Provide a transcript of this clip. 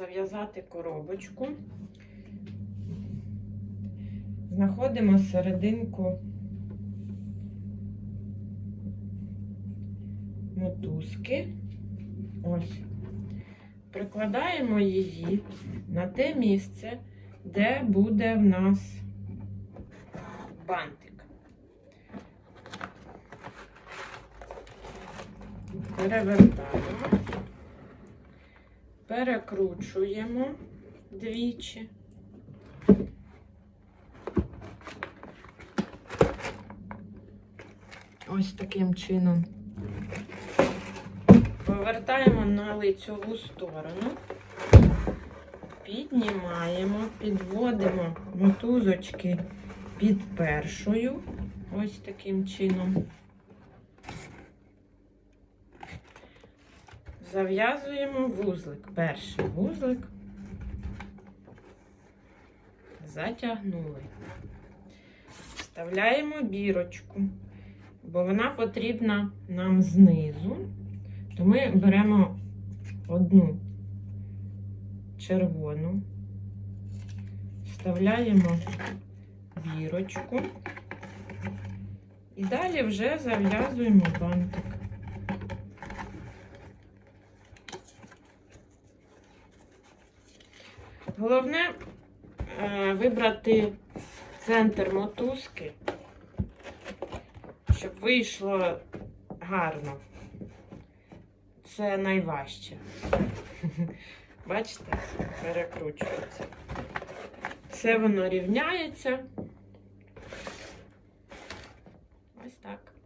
зав'язати коробочку. Знаходимо серединку мотузки. Ось. Прикладаємо її на те місце, де буде в нас бантик. Перевертаємо, перекручуємо двічі. Ось таким чином. Повертаємо на лицьову сторону, піднімаємо, підводимо мотузочки під першою. Ось таким чином. Зав'язуємо вузлик. Перший вузлик. Затягнули. Вставляємо бірочку, бо вона потрібна нам знизу. То ми беремо одну червону, вставляємо бірочку і далі вже зав'язуємо бантик. Головне е, вибрати центр мотузки, щоб вийшло гарно. Це найважче. Бачите, перекручується. Все воно рівняється.